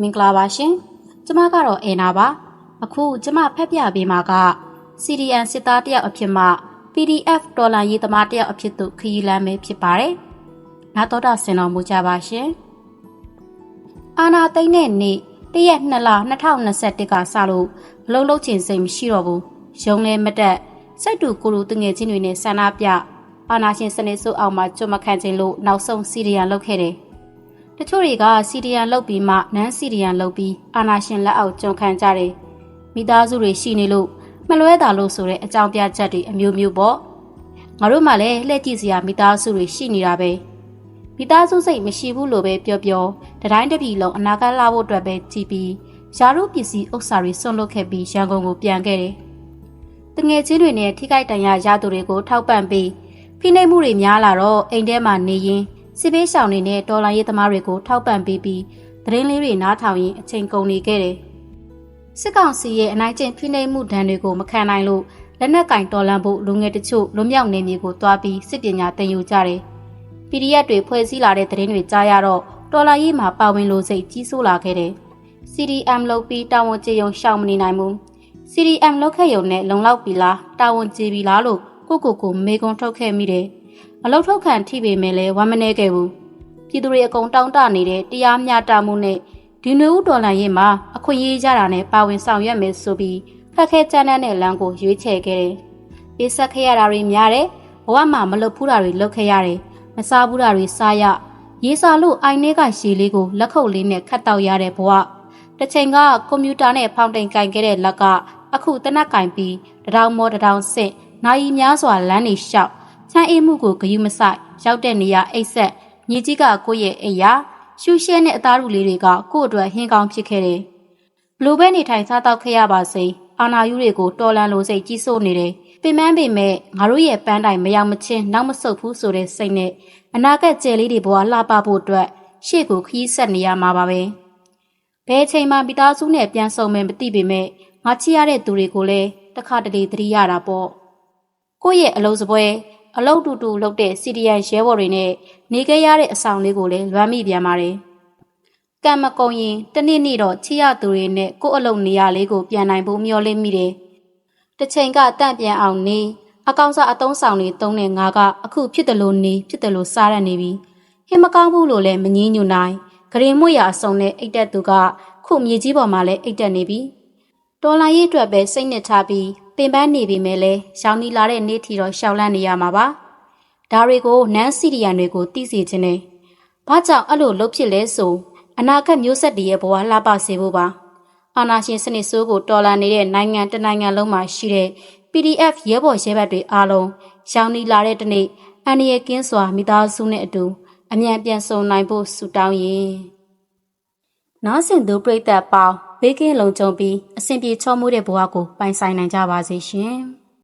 မင်္ဂလာပါရှင်ကျမကတော့အေနာပါအခုကျမဖက်ပြပေးမှာက CDN စစ်သားတယောက်အဖြစ်မှ PDF ဒေါ်လာရေးသမားတယောက်အဖြစ်သို့ခရီးလမ်းပဲဖြစ်ပါတယ်နာတော်တာဆင်တော်မူကြပါရှင်အာနာသိမ့်တဲ့နေ့တရက်2လ2021ကစလို့အလုံးလုံးချင်စိတ်မရှိတော့ဘူးရုံလဲမတက်စိတ်တူကိုလူတငယ်ချင်းတွေနဲ့ဆန္ဒပြအာနာရှင်စနစ်စုအောက်မှာကြွမခံခြင်းလို့နောက်ဆုံးစီရီယံလုပ်ခဲ့တယ်။ တချို့တွေကစီရီယံလုပ်ပြီးမှနန်းစီရီယံလုပ်ပြီးအာနာရှင်လက်အောက်ကြုံခံကြတယ်။မိသားစုတွေရှိနေလို့မလွဲတာလို့ဆိုတဲ့အကြောင်းပြချက်တွေအမျိုးမျိုးပေါ့။ငါတို့မှလည်းလှည့်ကြည့်စရာမိသားစုတွေရှိနေတာပဲ။မိသားစုစိတ်မရှိဘူးလို့ပဲပြောပြောတတိုင်းတစ်ပြည်လုံးအနာဂတ်လာဖို့အတွက်ပဲကြည်ပြီးယာရုပစ္စည်းဥစ္စာတွေဆွန့်လွတ်ခဲ့ပြီးရန်ကုန်ကိုပြန်ခဲ့တယ်။တငယ်ချင်းတွေနဲ့ထိခိုက်တန်ရာရသူတွေကိုထောက်ပံ့ပြီးဖိနှိပ်မှုတွေများလာတော့အိမ်ထဲမှာနေရင် စစ်ပေးရှောင်တွေနဲ့တော်လိုင်းရေးသမားတွေကိုထောက်ပံ့ပေးပြီးသတင်းလေးတွေနားထောင်ရင်အချိန်ကုန်နေခဲ့တယ်။စစ်ကောင်စီရဲ့အနိုင်ကျင့်ဖိနှိပ်မှုဒဏ်တွေကိုမခံနိုင်လို့လက်နက်ကင်တော်လန်ဖို့လူငယ်တချို့လွမြောက်နေမျိုးကိုတွားပြီးစစ်ပညာသင်ယူကြတယ်။ PDF တွေဖွဲ့စည်းလာတဲ့သတင်းတွေကြားရတော့တော်လိုင်းရေးမှာပါဝင်လို့စိတ်ကြီးစိုးလာခဲ့တယ်။ CDM လုပ်ပြီးတာဝန်ကျေယုံရှောင်မနေနိုင်ဘူး CDM လောက်ခဲ့ရုံနဲ့လုံလောက်ပြီလားတာဝန်ကျေပြီလားလို့ကိုကိုကိုမေကွန်ထုတ်ခဲ့မိတယ်။ အလုတ်ထုတ်ခံထိပေမဲ့လည်းဝမ်းမနေခဲ့ဘူး။ပြည်သူတွေအကုန်တောင်းတနေတဲ့တရားမျှတမှုနဲ့ဒီနွေဦးဒေါ်လာရေးမှာအခွင့်အရေးကြတာနဲ့ပါဝင်ဆောင်ရွက်မယ်ဆိုပြီးခက်ခဲကြမ်းတမ်းတဲ့လမ်းကိုရွေးချယ်ခဲ့တယ်။ပေးဆက်ခဲ့ရတာတွေများတယ်။ဘဝမှာမလုပ်ဘူးတာတွေလုပ်ခဲ့ရတယ်။မစားဘူးတာတွေစားရ။ရေးစာလို့အိုင်ထဲကရှည်လေးကိုလက်ခုပ်လေးနဲ့ခတ်တောက်ရတဲ့ဘဝ။တစ်ချိန်ကကွန်ပျူတာနဲ့ဖောင်တိန်ကင်ခဲ့တဲ့လက်ကအခုတနက်ကင်ပြီးတထောင်မောတထောင်ဆင့်နိုင်များစွာလမ်းနေလျှောက် ချမ်းအေးမှုကိုဂယုမဆိုင်ရောက်တဲ့နေရာအိတ်ဆက်မြေကြီးကကိုယ့်ရဲ့အိယာရှူရှဲနဲ့အသားရူလေးတွေကကိုယ့်အတွက်ဟင်းကောင်းဖြစ်ခဲ့တယ်။ဘလိုပဲနေထိုင်စားတော့ခဲ့ရပါစေအာနာယူတွေကိုတော်လန်လိုစိတ်ကြီးစိုးနေတယ်။ပင်ပန်းပေမဲ့ငါတို့ရဲ့ပန်းတိုင်မရောက်မချင်းနောက်မဆုတ်ဘူးဆိုတဲ့စိတ်နဲ့အနာဂတ်ကြယ်လေးတွေဘဝလှပဖို့အတွက်ရှေ့ကိုခီးဆက်နေရမှာပါပဲ။ဘယ်အချိန်မှမိသားစုနဲ့ပြန်ဆုံမယ်မသိပေမဲ့ငါချစ်ရတဲ့သူတွေကိုလည်းတခါတလေသတိရတာပေါ့ကိုယ့်ရဲ့အလုံးစပွဲ အလုံးတူတူလုပ်တဲ့စီဒီယန်ရဲဘော်တွေနဲ့နေခဲ့ရတဲ့အဆောင်လေးကိုလည်းလွမ်းမိပြန်ပါတယ်ကံမကုံရင်တနေ့နေ့တော့ချစ်ရသူတွေနဲ့ကိုယ့်အလုံးနေရာလေးကိုပြန်နိုင်ဖို့မျှော်လင့်မိတယ်တစ်ချိန်ကတန့်ပြန်အောင်နေအကောင်စားအတုံးဆောင်တွေတုံးတဲ့ငါကအခုဖြစ်တယ်လို့နေဖြစ်တယ်လို့စားရနေပြီဟင်မကောင်းဘူးလို့လည်းမငင်းညူနိုင်ဂရင်မွေရအစုံနဲ့အိတ်တက်သူကခုမြေကြီးပေါ်မှာလည်းအိတ်တက်နေပြီတော်လိုင်းရေးအတွက်ပဲစိတ်နှစ်ထားပြီး ပင်ပန်းနေပြီမဲ့လဲရောင်နီလာတဲ့နေ့ထီတော့ရှောင်လန့်နေရမှာပါဒါတွေကိုနန်းစီရီယန်တွေကိုသိစေခြင်းနဲ့ဘာကြောင့်အဲ့လိုလုပ်ဖြစ်လဲဆိုအနာဂတ်မျိုးဆက်တည်းရဲ့ဘဝလှပစေဖို့ပါအာနာရှင်စနစ်ဆိုးကိုတော်လှန်နေတဲ့နိုင်ငံတနိုင်ငံလုံးမှာရှိတဲ့ PDF ရဲဘော်ရဲဘက်တွေအားလုံးရောင်နီလာတဲ့တနေ့အန်ရီယကင်းစွာမိသားစုနဲ့အတူအမြန်ပြန်ဆုံနိုင်ဖို့ဆုတောင်းရင် နားဆင်သူပရိသတ်ပေါင်းဘေးကင်းလုံခြုံပြီးအဆင်ပြေချောမှုတဲ့ဘဝကိုပိုင်ဆိုင်နိုင်ကြပါစေရှင်။